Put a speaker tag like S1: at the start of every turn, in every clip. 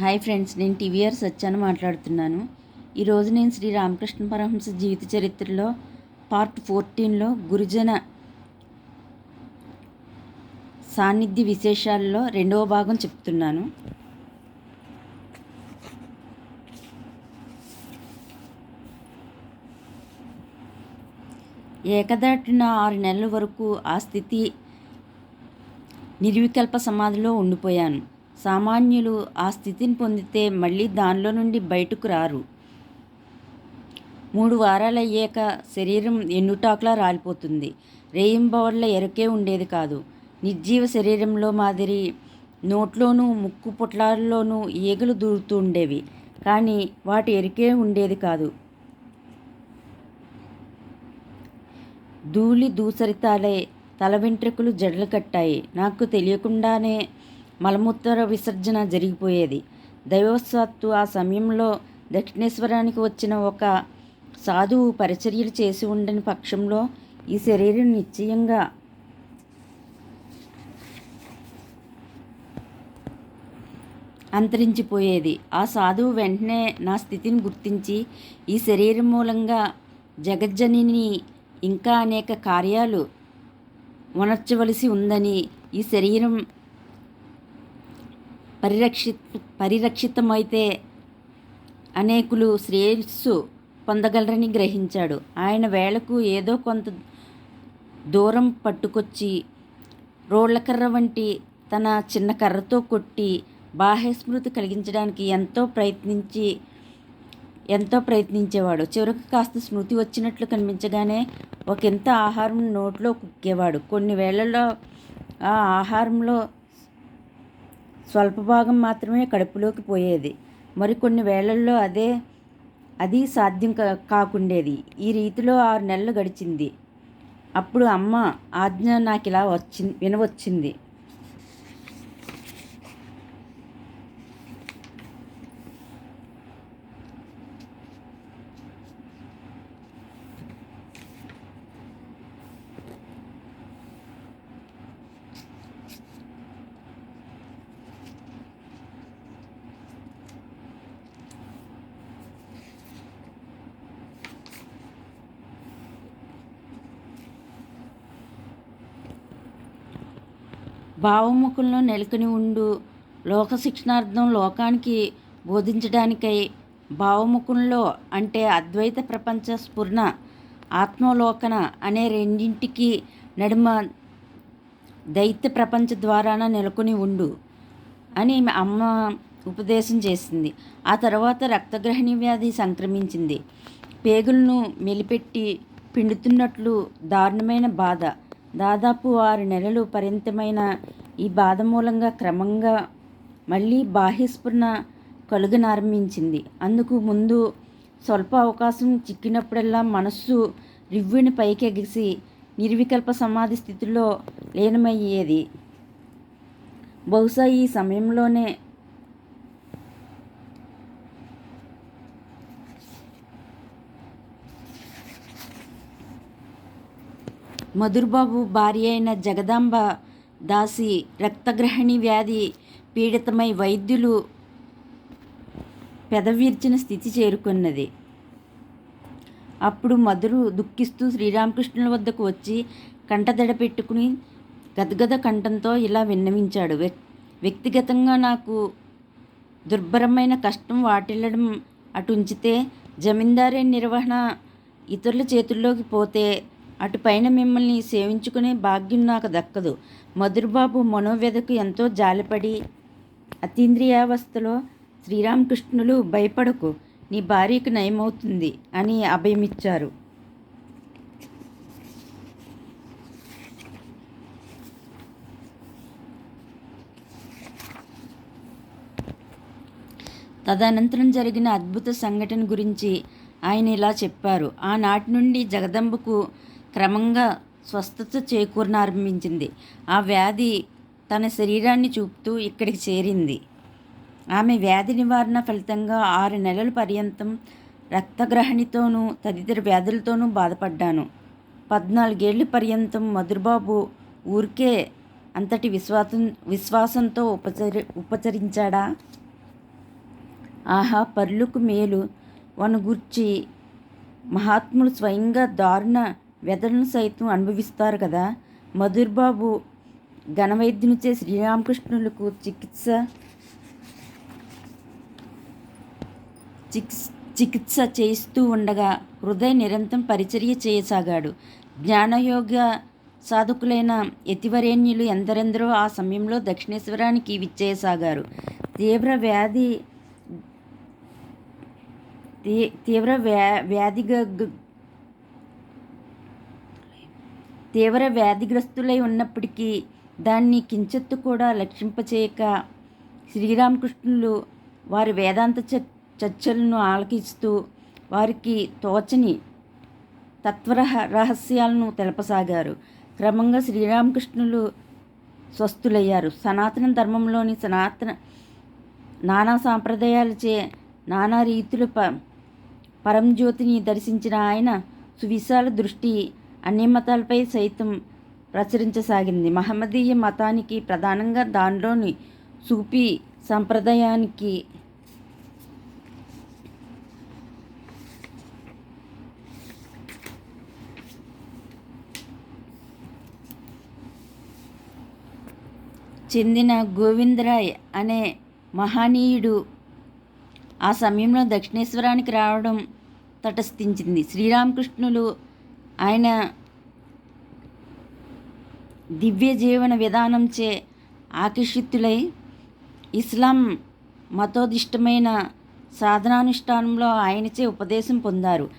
S1: Hi friends నేను TVR సత్యాన్ని మాట్లాడుతున్నాను. ఈరోజు నేను శ్రీ రామకృష్ణ పరహంస జీవిత చరిత్రలో పార్ట్ ఫోర్టీన్లో గురుజన సాన్నిధ్య విశేషాల్లో రెండవ భాగం చెప్తున్నాను. ఏకదాటిన ఆరు నెలల వరకు ఆ స్థితి నిర్వికల్ప సమాధిలో ఉండిపోయాను. సామాన్యులు ఆ స్థితిని పొందితే మళ్ళీ దానిలో నుండి బయటకు రారు. మూడు వారాలు అయ్యాక శరీరం ఎన్నుటాకులా రాలిపోతుంది. రేయింబవళ్ళ ఎరకే ఉండేది కాదు. నిర్జీవ శరీరంలో మాదిరి నోట్లోనూ ముక్కు పుట్లాల్లోనూ ఈగలు దూరుతూ ఉండేవి. కానీ వాటి ఎరికే ఉండేది కాదు. ధూళి దూసరితాలే తల వెంట్రుకలు జడలు కట్టాయి. నాకు తెలియకుండానే మలమూత్ర విసర్జన జరిగిపోయేది. దైవవశాత్తు ఆ సమయంలో దక్షిణేశ్వరానికి వచ్చిన ఒక సాధువు పరిచర్యలు చేసి ఉండని పక్షంలో ఈ శరీరం నిశ్చయంగా అంతరించిపోయేది. ఆ సాధువు వెంటనే నా స్థితిని గుర్తించి ఈ శరీరం మూలంగా జగజ్జనిని ఇంకా అనేక కార్యాలు ఉనర్చవలసి ఉందని ఈ శరీరం పరిరక్షి పరిరక్షితమైతే అనేకులు శ్రేయస్సు పొందగలరని గ్రహించాడు. ఆయన వేళకు ఏదో కొంత దూరం పట్టుకొచ్చి రోళ్ళకర్ర వంటి తన చిన్న కర్రతో కొట్టి బాహ్యస్మృతి కలిగించడానికి ఎంతో ప్రయత్నించి ఎంతో ప్రయత్నించేవాడు. చివరికి కాస్త స్మృతి వచ్చినట్లు కనిపించగానే ఒకంత ఆహారం నోట్లో కుక్కేవాడు. కొన్ని వేళల్లో ఆ ఆహారంలో స్వల్ప భాగం మాత్రమే కడుపులోకి పోయేది. మరికొన్ని వేళల్లో అదే అది సాధ్యం కాకుండేది. ఈ రీతిలో ఆరు నెలలు గడిచింది. అప్పుడు అమ్మ ఆజ్ఞ నాకు ఇలా వచ్చి వినవచ్చింది. భావముఖంలో నెలకొని ఉండు. లోక శిక్షణార్థం లోకానికి బోధించడానికై భావముఖంలో అంటే అద్వైత ప్రపంచ స్ఫురణ ఆత్మలోకన అనే రెండింటికి నడుమ దైత్య ప్రపంచ ద్వారాన నెలకొని ఉండు అని అమ్మ ఉపదేశం చేసింది. ఆ తర్వాత రక్తగ్రహణి వ్యాధి సంక్రమించింది. పేగులను మెలిపెట్టి పిండుతున్నట్లు దారుణమైన బాధ. దాదాపు ఆరు నెలలు పరిమితమైన ఈ బాధ మూలంగా క్రమంగా మళ్ళీ బాహ్యస్ఫురణ కలుగనారంభించింది. అందుకు ముందు స్వల్ప అవకాశం చిక్కినప్పుడల్లా మనస్సు రివ్వుని పైకెగిసి నిర్వికల్ప సమాధి స్థితిలో లీనమయ్యేది. బహుశా ఈ సమయంలోనే మధుర్బాబు భార్య అయిన జగదాంబ దాసి రక్తగ్రహణి వ్యాధి పీడితమై వైద్యులు పెదవీర్చిన స్థితి చేరుకున్నది. అప్పుడు మధురు దుఃఖిస్తూ శ్రీరామకృష్ణుల వద్దకు వచ్చి కంటదడ పెట్టుకుని గదగద కంఠంతో ఇలా విన్నవించాడు. వ్యక్తిగతంగా నాకు దుర్భరమైన కష్టం వాటిల్లడం అటుంచితే జమీందారీ నిర్వహణ ఇతరుల చేతుల్లోకి పోతే అటుపైన మిమ్మల్ని సేవించుకునే భాగ్యం నాకు దక్కదు. మధురబాబు మనోవ్యధకు ఎంతో జాలిపడి అతీంద్రియావస్థలో శ్రీరామకృష్ణులు భయపడకు నీ భార్యకు నయమవుతుంది అని అభయమిచ్చారు. తదనంతరం జరిగిన అద్భుత సంఘటన గురించి ఆయన ఇలా చెప్పారు. ఆనాటి నుండి జగదంబకు క్రమంగా స్వస్థత చేకూరనారంభించింది ఆ వ్యాధి తన శరీరాన్ని చూపుతూ ఇక్కడికి చేరింది. ఆమె వ్యాధి నివారణ ఫలితంగా ఆరు నెలల పర్యంతం రక్తగ్రహణితోనూ తదితర వ్యాధులతోనూ బాధపడ్డాను. పద్నాలుగేళ్ళ పర్యంతం మధురబాబు ఊరికే అంతటి విశ్వాసం విశ్వాసంతో ఉపచరి ఉపచరించాడా? ఆహా పర్లుకు మేలు వనగూర్చి మహాత్ములు స్వయంగా దారుణ వ్యధలను సైతం అనుభవిస్తారు కదా. మధుర్బాబు ఘనవైద్యునిచే శ్రీరామకృష్ణులకు చికిత్స చికిత్స చికిత్స ఉండగా హృదయ నిరంతరం పరిచర్య చేయసాగాడు. జ్ఞానయోగ సాధకులైన యతివరేణ్యులు ఎందరెందరో ఆ సమయంలో దక్షిణేశ్వరానికి విచ్చేయసాగారు. తీవ్ర వ్యాధి తీ- తీవ్ర వ్యా వ్యాధిగా తీవ్ర వ్యాధిగ్రస్తులై ఉన్నప్పటికీ దాన్ని కించెత్తు కూడా లక్షింపచేయక శ్రీరామకృష్ణులు వారి వేదాంత చర్చలను ఆలకిస్తూ వారికి తోచని తత్వర రహస్యాలను తెలపసాగారు. క్రమంగా శ్రీరామకృష్ణులు స్వస్థులయ్యారు. సనాతన ధర్మంలోని సనాతన నానా సాంప్రదాయాలచే నానా రీతుల ప పరంజ్యోతిని దర్శించిన ఆయన సువిశాల దృష్టి అన్ని మతాలపై సైతం ప్రచురించసాగింది. మహమ్మదీయ మతానికి ప్రధానంగా దానిలోని సూఫీ సంప్రదాయానికి చెందిన గోవిందరాయ్ అనే మహనీయుడు ఆ సమయంలో దక్షిణేశ్వరానికి రావడం తటస్థించింది. శ్రీరామకృష్ణులు ఆయన దివ్య జీవన విధానంచే ఆకర్షితులై ఇస్లాం మతోదిష్టమైన సాధనానుష్ఠానంలో ఆయనచే ఉపదేశం పొందారు.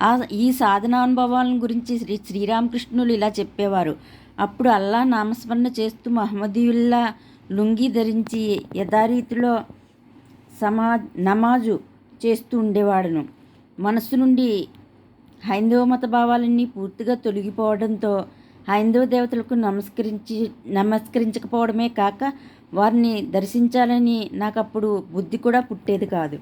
S1: ఆ ఈ సాధనానుభవాలను గురించి శ్రీ శ్రీరామకృష్ణులు ఇలా చెప్పేవారు. అప్పుడు అల్లా నామస్మరణ చేస్తూ మహమ్మదీయుల్లా లుంగి ధరించి యథారీతిలో సమా నమాజు చేస్తూ ఉండేవాడును. మనస్సు నుండి హైందవ మత భావాలన్నీ పూర్తిగా తొలగిపోవడంతో హైందవ దేవతలకు నమస్కరించి నమస్కరించకపోవడమే కాక వారిని దర్శించాలని నాకు అప్పుడు బుద్ధి కూడా పుట్టేది కాదు.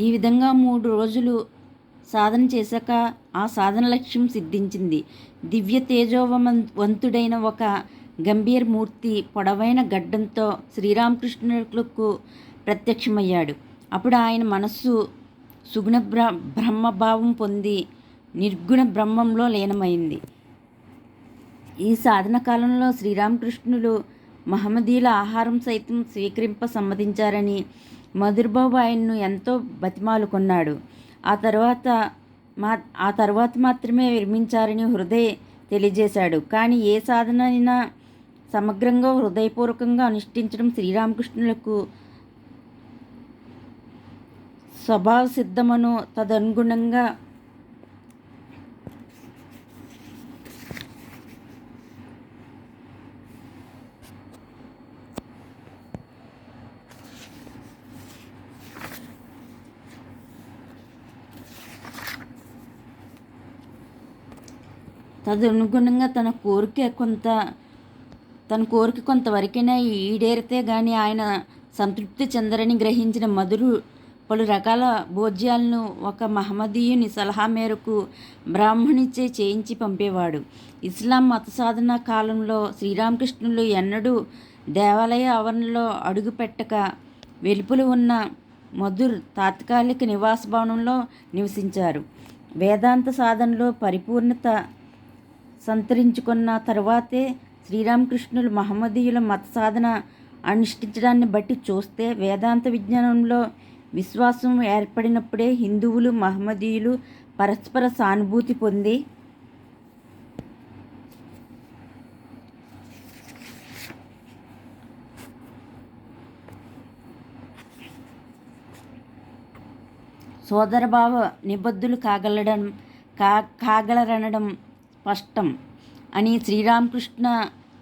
S1: ఈ విధంగా మూడు రోజులు సాధన చేశాక ఆ సాధన లక్ష్యం సిద్ధించింది. దివ్య తేజోవంతుడైన ఒక గంభీర్ మూర్తి పొడవైన గడ్డంతో శ్రీరామకృష్ణులకు ప్రత్యక్షమయ్యాడు. అప్పుడు ఆయన మనస్సు సుగుణ బ్ర బ్రహ్మభావం పొంది నిర్గుణ బ్రహ్మంలో లీనమైంది. ఈ సాధన కాలంలో శ్రీరామకృష్ణులు మహమ్మదీల ఆహారం సైతం స్వీకరింప సమ్మతించారని మధుర్బాబు ఆయన్ను ఎంతో బతిమాలుకున్నాడు ఆ తర్వాత మా ఆ తర్వాత మాత్రమే విరమించారని హృదయ తెలియజేశాడు. కానీ ఏ సాధన అయినా సమగ్రంగా హృదయపూర్వకంగా అనుష్ఠించడం శ్రీరామకృష్ణులకు స్వభావ సిద్ధమను తదనుగుణంగా తదనుగుణంగా తన కోరిక కొంత తన కోరిక కొంతవరకైనా ఈడేరితే గాని ఆయన సంతృప్తి చెందరని గ్రహించిన మధురు పలు రకాల భోజ్యాలను ఒక మహమ్మదీయుని సలహా మేరకు బ్రాహ్మణిచే చేయించి పంపేవాడు. ఇస్లాం మత సాధన కాలంలో శ్రీరామకృష్ణులు ఎన్నడూ దేవాలయ ఆవరణలో అడుగుపెట్టక వెలుపులు ఉన్న మధుర్ తాత్కాలిక నివాస భవనంలో నివసించారు. వేదాంత సాధనలో పరిపూర్ణత సంతరించుకున్న తర్వాతే శ్రీరామకృష్ణులు మహమ్మదీయుల మత సాధన అనుష్ఠించడాన్ని బట్టి చూస్తే వేదాంత విజ్ఞానంలో విశ్వాసం ఏర్పడినప్పుడే హిందువులు మహమ్మదీయులు పరస్పర సానుభూతి పొంది సోదరభావ నిబద్ధులు కాగలడం కా కాగలరనడం స్పష్టం. అని శ్రీరామకృష్ణ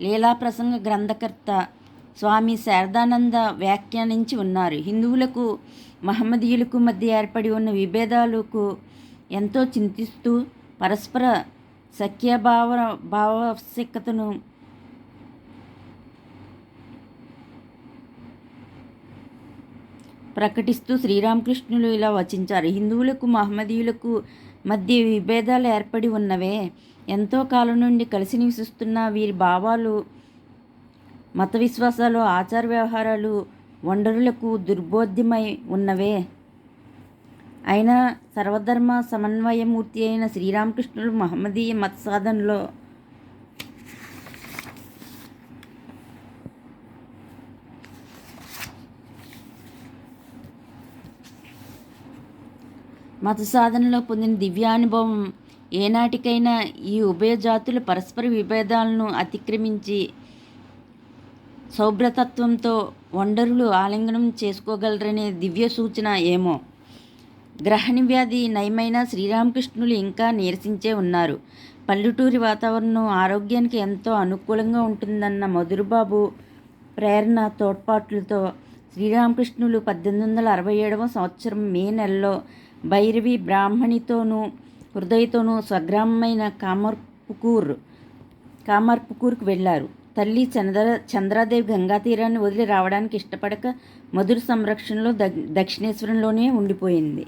S1: లీలాప్రసంగ గ్రంథకర్త స్వామి శారదానంద వ్యాఖ్యానించి ఉన్నారు. హిందువులకు మహమ్మదీయులకు మధ్య ఏర్పడి ఉన్న విభేదాలకు ఎంతో చింతిస్తూ పరస్పర సఖ్యభావ భావావశ్యకతను ప్రకటిస్తూ శ్రీరామకృష్ణులు ఇలా వచించారు. హిందువులకు మహమ్మదీయులకు మధ్య విభేదాలు ఏర్పడి ఉన్నవే. ఎంతో కాలం నుండి కలిసి నివసిస్తున్న వీరి భావాలు మత విశ్వాసాలు ఆచార వ్యవహారాలు వండరులకు దుర్బోధ్యమై ఉన్నవే. అయినా సర్వధర్మ సమన్వయమూర్తి అయిన శ్రీరామకృష్ణుడు మహమ్మదీయ మత సాధనలో మత సాధనలో పొందిన దివ్యానుభవం ఏనాటికైనా ఈ ఉభయ జాతుల పరస్పర విభేదాలను అతిక్రమించి సౌభ్రతత్వంతో వండరులు ఆలింగనం చేసుకోగలరనే దివ్య సూచన ఏమో. గ్రహణ వ్యాధి నయమైన శ్రీరామకృష్ణులు ఇంకా నీరసించే ఉన్నారు. పల్లెటూరి వాతావరణం ఆరోగ్యానికి ఎంతో అనుకూలంగా ఉంటుందన్న మధురబాబు ప్రేరణ తోడ్పాట్లతో శ్రీరామకృష్ణులు పద్దెనిమిది వందల అరవై ఏడవ సంవత్సరం మే నెలలో భైరవి బ్రాహ్మణితోనూ హృదయతోనూ స్వగ్రామమైన కామర్పుకూర్ కామర్పుకూర్కు వెళ్ళారు. తల్లి చంద్ర చంద్రాదేవి గంగా తీరాన్ని వదిలి రావడానికి ఇష్టపడక మధుర సంరక్షణలో దక్షిణేశ్వరంలోనే ఉండిపోయింది.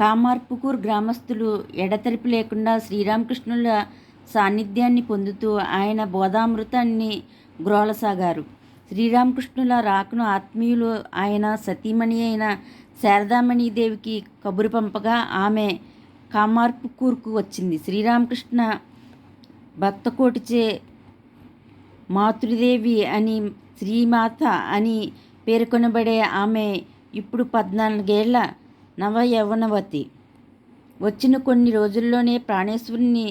S1: కామార్పుకూర్ గ్రామస్తులు ఎడతెరిపి లేకుండా శ్రీరామకృష్ణుల సాన్నిధ్యాన్ని పొందుతూ ఆయన బోధామృతాన్ని గ్రోలసాగారు శ్రీరామకృష్ణుల రాకను ఆత్మీయులు ఆయన సతీమణి అయిన శారదామణిదేవికి కబురు పంపగా ఆమె కామార్పుకూర్కు వచ్చింది. శ్రీరామకృష్ణ భక్తకోటిచే మాతృదేవి అని శ్రీమాత అని పేర్కొనబడే ఆమె ఇప్పుడు పద్నాలుగేళ్ళ నవ యవనవతి వచ్చిన కొన్ని రోజుల్లోనే ప్రాణేశ్వరుని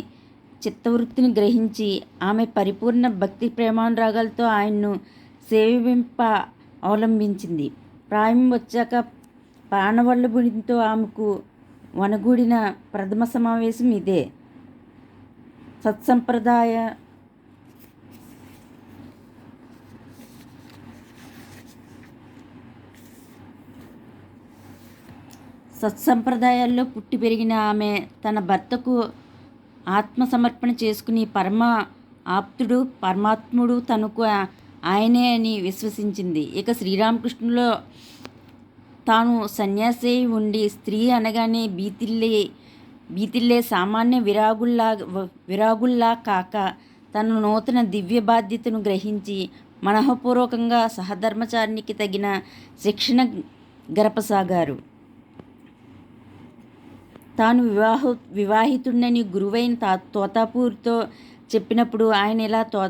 S1: చిత్తవృత్తిని గ్రహించి ఆమె పరిపూర్ణ భక్తి ప్రేమానురాగాలతో ఆయన్ను సేవింప అవలంబించింది. ప్రాయం వచ్చాక ప్రాణవల్లభునితో ఆమెకు వనగూడిన ప్రథమ సమావేశం ఇదే. సత్సంప్రదాయ సత్సంప్రదాయాల్లో పుట్టి పెరిగిన ఆమె తన భర్తకు ఆత్మసమర్పణ చేసుకుని పరమ ఆప్తుడు పరమాత్ముడు తనకు ఆయనే అని విశ్వసించింది. ఇక శ్రీరామకృష్ణులో తాను సన్యాసి ఉండి స్త్రీ అనగానే బీతిల్లే బీతిల్లే సామాన్య విరాగుల్లా విరాగుల్లా కాక తన నూతన దివ్య బాధ్యతను గ్రహించి మనఃపూర్వకంగా సహధర్మచారినికి తగిన శిక్షణ గరపసాగారు. తాను వివాహ వివాహితుడని గురువైన తా తోతాపూర్తో చెప్పినప్పుడు ఆయన ఇలా తో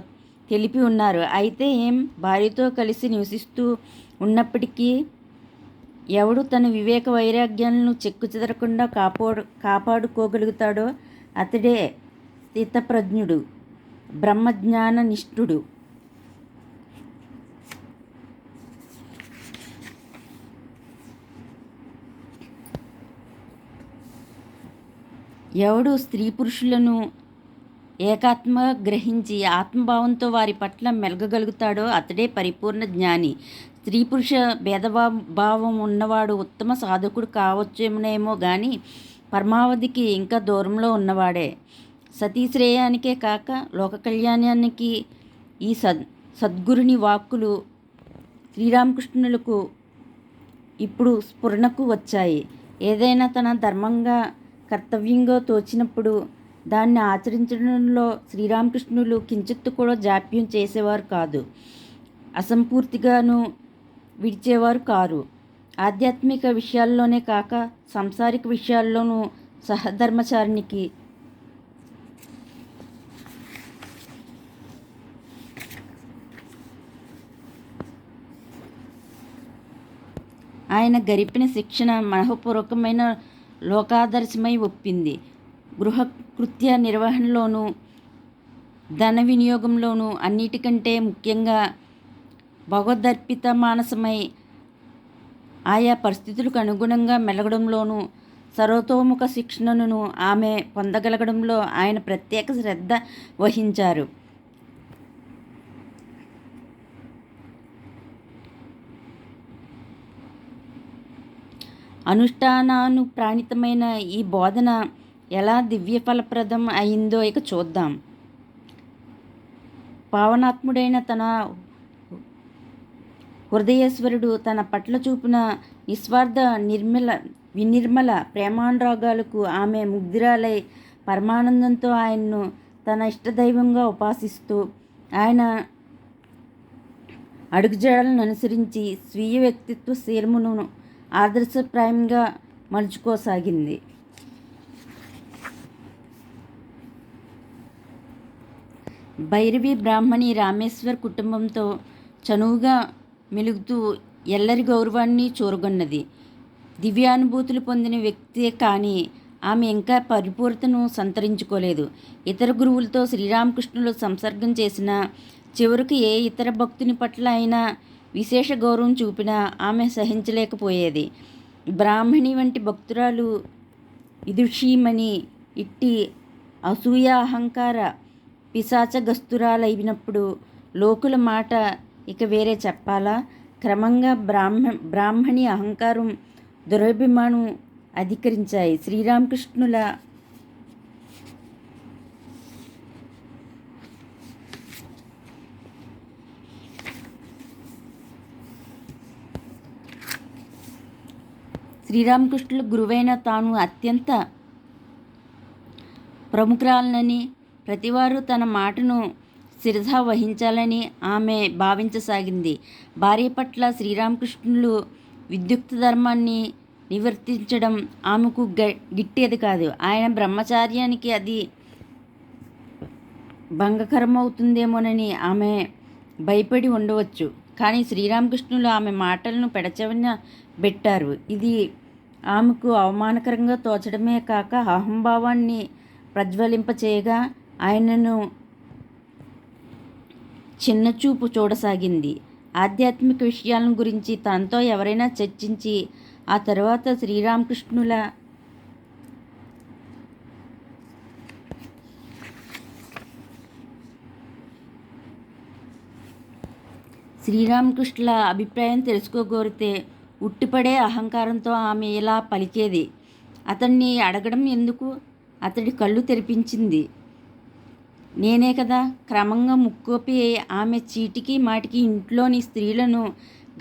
S1: తెలిపి ఉన్నారు. అయితే ఏం? భార్యతో కలిసి నివసిస్తూ ఉన్నప్పటికీ ఎవడు తన వివేక వైరాగ్యాలను చెక్కు చెదరకుండా కాపాడు కాపాడుకోగలుగుతాడో అతడే స్థితప్రజ్ఞుడు బ్రహ్మజ్ఞాన నిష్ఠుడు ఎవడు స్త్రీ పురుషులను ఏకాత్మ గ్రహించి ఆత్మభావంతో వారి పట్ల మెలగగలుగుతాడో అతడే పరిపూర్ణ జ్ఞాని. స్త్రీ పురుష భేదభావం ఉన్నవాడు ఉత్తమ సాధకుడు కావచ్చేమోనేమో కానీ పరమావధికి ఇంకా దూరంలో ఉన్నవాడే. సతీశ్రేయానికే కాక లోక కళ్యాణానికి ఈ సద్ సద్గురుని వాక్కులు శ్రీరామకృష్ణులకు ఇప్పుడు స్ఫురణకు వచ్చాయి. ఏదైనా తన ధర్మంగా కర్తవ్యంగా తోచినప్పుడు దాన్ని ఆచరించడంలో శ్రీరామకృష్ణులు కించిత్తు కూడా జాప్యం చేసేవారు కాదు. అసంపూర్తిగాను విడిచేవారు కారు. ఆధ్యాత్మిక విషయాల్లోనే కాక సంసారిక విషయాల్లోనూ సహధర్మచారినికి ఆయన గరిపిన శిక్షణ మనఃపూర్వకమైన లోకాదర్శమై ఒప్పింది. గృహకృత్య నిర్వహణలోనూ ధన వినియోగంలోనూ అన్నిటికంటే ముఖ్యంగా భగవదర్పిత మానసమై ఆయా పరిస్థితులకు అనుగుణంగా మెలగడంలోనూ సర్వతోముఖ శిక్షణను ఆమె పొందగలగడంలో ఆయన ప్రత్యేక శ్రద్ధ వహించారు. అనుష్ఠానానుప్రాణితమైన ఈ బోధన ఎలా దివ్య ఫలప్రదం అయిందో ఇక చూద్దాం. పావనాత్ముడైన తన హృదయేశ్వరుడు తన పట్ల చూపిన నిస్వార్థ నిర్మల వినిర్మల ప్రేమానురాగాలకు ఆమె ముగ్ధురాలై పరమానందంతో ఆయన్ను తన ఇష్టదైవంగా ఉపాసిస్తూ ఆయన అడుగుజాడలను అనుసరించి స్వీయ వ్యక్తిత్వ శీలమును ఆదర్శప్రాయంగా మలుచుకోసాగింది. భైరవి బ్రాహ్మణి రామేశ్వర్ కుటుంబంతో చనువుగా మెలుగుతూ ఎల్లరి గౌరవాన్ని చూరగొన్నది. దివ్యానుభూతులు పొందిన వ్యక్తే కానీ ఆమె ఇంకా పరిపూర్తను సంతరించుకోలేదు. ఇతర గురువులతో శ్రీరామకృష్ణులు సంసర్గం చేసిన చివరికి ఏ ఇతర భక్తుని పట్ల అయినా విశేష గౌరవం చూపినా ఆమె సహించలేకపోయేది. బ్రాహ్మణి వంటి భక్తురాలు విదుషీమణి ఇట్టి అసూయ అహంకార పిశాచగస్తురాలైనప్పుడు లోకుల మాట ఇక వేరే చెప్పాలా? క్రమంగా బ్రాహ్మ బ్రాహ్మణి అహంకారం దురభిమానం అధికరించాయి. శ్రీరామకృష్ణుల శ్రీరామకృష్ణుల గురువైన తాను అత్యంత ప్రముఖురాలనని ప్రతివారు తన మాటను శిరస వహించాలని ఆమె భావించసాగింది. భార్య పట్ల శ్రీరామకృష్ణులు విద్యుక్త ధర్మాన్ని నివర్తించడం ఆమెకు గ గిట్టేది కాదు. ఆయన బ్రహ్మచార్యానికి అది భంగకరమవుతుందేమోనని ఆమె భయపడి ఉండవచ్చు. కానీ శ్రీరామకృష్ణులు ఆమె మాటలను పెడచవిన పెట్టారు. ఇది ఆమెకు అవమానకరంగా తోచడమే కాక అహంభావాన్ని ప్రజ్వలింపచేయగా ఆయనను చిన్నచూపు చూడసాగింది. ఆధ్యాత్మిక విషయాలను గురించి తనతో ఎవరైనా చర్చించి ఆ తర్వాత శ్రీరామకృష్ణుల శ్రీరామకృష్ణుల అభిప్రాయం తెలుసుకోగోరితే ఉట్టిపడే అహంకారంతో ఆమె ఇలా పలికేది. అతన్ని అడగడం ఎందుకు? అతడి కళ్ళు తెరిపించింది. నేనే కదా క్రమంగా ముక్కోపి ఆమె చీటికి మాటికి ఇంట్లోని స్త్రీలను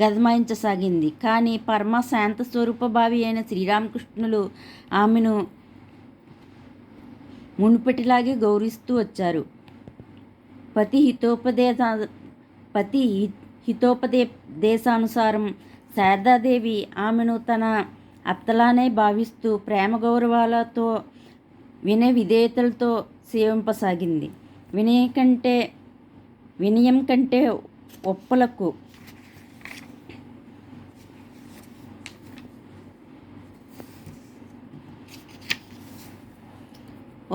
S1: గదమాయించసాగింది. కానీ పరమ శాంత స్వరూపభావి అయిన శ్రీరామకృష్ణులు ఆమెను మునుపటిలాగే గౌరవిస్తూ వచ్చారు. పతి హితోపదేశ పతి హితోపదే దేశానుసారం శారదాదేవి ఆమెను తన అత్తలానే భావిస్తూ ప్రేమ గౌరవాలతో వినయ విధేయతలతో సేవింపసాగింది. వినయ కంటే వినయం కంటే ఒప్పలకు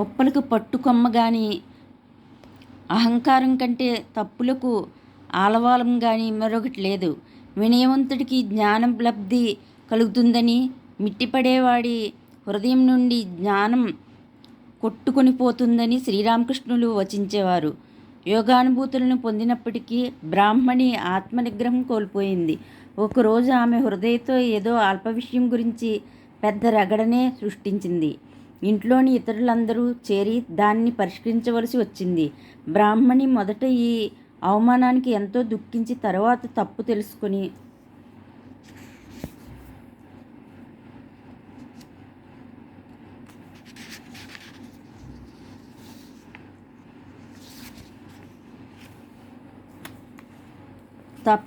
S1: ఒప్పలకు పట్టుకొమ్మ కానీ అహంకారం కంటే తప్పులకు ఆలవాలం కానీ మరొకటి లేదు. వినయవంతుడికి జ్ఞానం లబ్ధి కలుగుతుందని మిట్టిపడేవాడి హృదయం నుండి జ్ఞానం కొట్టుకొని పోతుందని శ్రీరామకృష్ణులు వచించేవారు. యోగానుభూతులను పొందినప్పటికీ బ్రాహ్మణి ఆత్మనిగ్రహం కోల్పోయింది. ఒకరోజు ఆమె హృదయతో ఏదో అల్ప విషయం గురించి పెద్ద రగడనే సృష్టించింది. ఇంట్లోని ఇతరులందరూ చేరి దాన్ని పరిష్కరించవలసి వచ్చింది. బ్రాహ్మణి మొదట ఈ అవమానానికి ఎంతో దుఃఖించి తర్వాత తప్పు తెలుసుకొని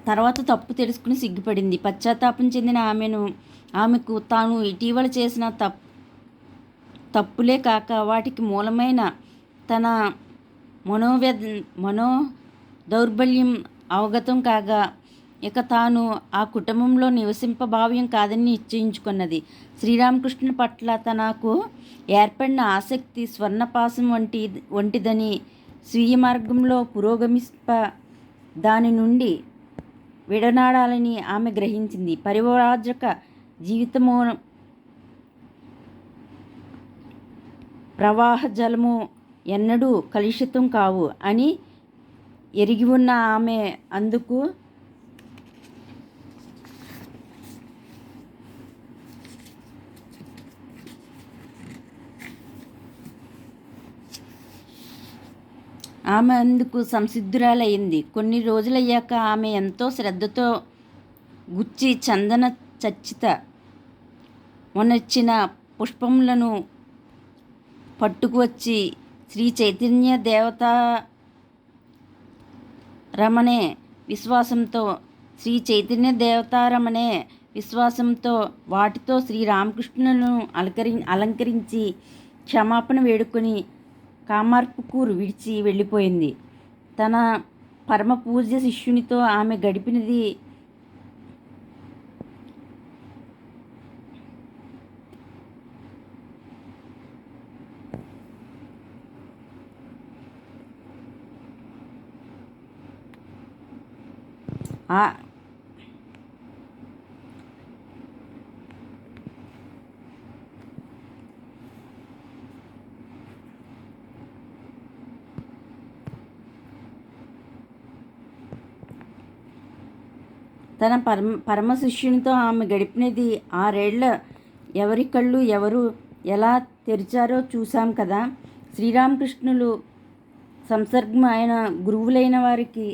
S1: తర్వాత తప్పు తెలుసుకుని సిగ్గుపడింది. పశ్చాత్తాపం చెందిన ఆమెను ఆమెకు తాను ఇటీవల చేసిన తప్ తప్పులే కాక వాటికి మూలమైన తన మనోవేద మనో దౌర్బల్యం అవగతం కాగా ఇక తాను ఆ కుటుంబంలో నివసింపభావ్యం కాదని నిశ్చయించుకున్నది. శ్రీరామకృష్ణ పట్ల తనకు ఏర్పడిన ఆసక్తి స్వర్ణపాసం వంటి వంటిదని స్వీయ మార్గంలో పురోగమిస్ప దాని నుండి విడనాడాలని ఆమె గ్రహించింది. పరివరాజక జీవితము ప్రవాహ జలము ఎన్నడూ కలుషితం కావు అని ఎరిగి ఉన్న ఆమె అందుకు ఆమె అందుకు సంసిద్ధురాలయ్యింది కొన్ని రోజులయ్యాక ఆమె ఎంతో శ్రద్ధతో గుచ్చి చందన చచ్చిత మొనొచ్చిన పుష్పములను పట్టుకువచ్చి శ్రీ చైతన్య దేవతా రమణే విశ్వాసంతో శ్రీ చైతన్య దేవతారమణే విశ్వాసంతో వాటితో శ్రీరామకృష్ణులను అలంకరి అలంకరించి క్షమాపణ వేడుకొని కామార్పుకూరు విడిచి వెళ్ళిపోయింది. తన పరమ పూజ్య శిష్యునితో ఆమె గడిపినది తన పరమ పరమ శిష్యునితో ఆమె గడిపినది ఆరేళ్ళ ఎవరి కళ్ళు ఎవరు ఎలా తెరిచారో చూశాం కదా. శ్రీరామకృష్ణులు సంసర్గం ఆయన గురువులైన వారికి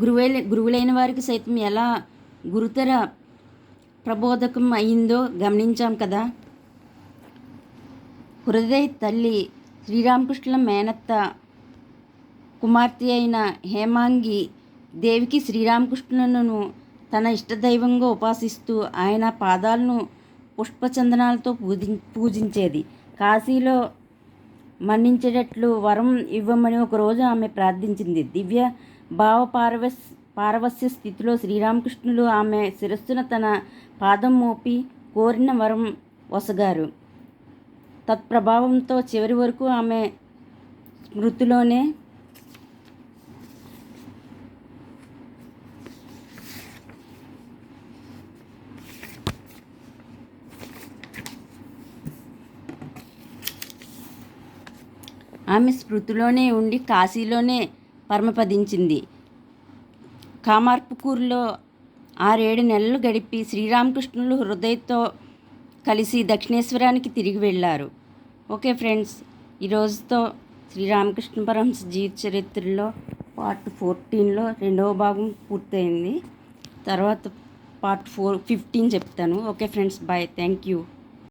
S1: గురువే గురువులైన వారికి సైతం ఎలా గురుతర ప్రబోధకం అయిందో గమనించాం కదా. హృదయ తల్లి శ్రీరామకృష్ణుల మేనత్త కుమార్తె అయిన హేమాంగి దేవికి శ్రీరామకృష్ణులను తన ఇష్టదైవంగా ఉపాసిస్తూ ఆయన పాదాలను పుష్పచందనాలతో పూజి పూజించేది. కాశీలో మన్నించేటట్లు వరం ఇవ్వమని ఒకరోజు ఆమె ప్రార్థించింది. దివ్య భావ పారవస్ పారవస్య స్థితిలో శ్రీరామకృష్ణులు ఆమె శిరస్సున తన పాదం మోపి కోరిన వరం వసగారు తత్ప్రభావంతో చివరి వరకు ఆమె స్మృతిలోనే ఆమె స్మృతిలోనే ఉండి కాశీలోనే పరమపదించింది. కామార్పుకూరులో ఆరేడు నెలలు గడిపి శ్రీరామకృష్ణులు హృదయతో కలిసి దక్షిణేశ్వరానికి తిరిగి వెళ్ళారు. ఓకే ఫ్రెండ్స్ ఈరోజుతో శ్రీరామకృష్ణ పరమహంస జీవిత చరిత్రలో పార్ట్ ఫోర్టీన్లో రెండవ భాగం పూర్తయింది. తర్వాత పార్ట్ ఫోర్ ఫిఫ్టీన్ చెప్తాను. Okay friends bye. Thank you.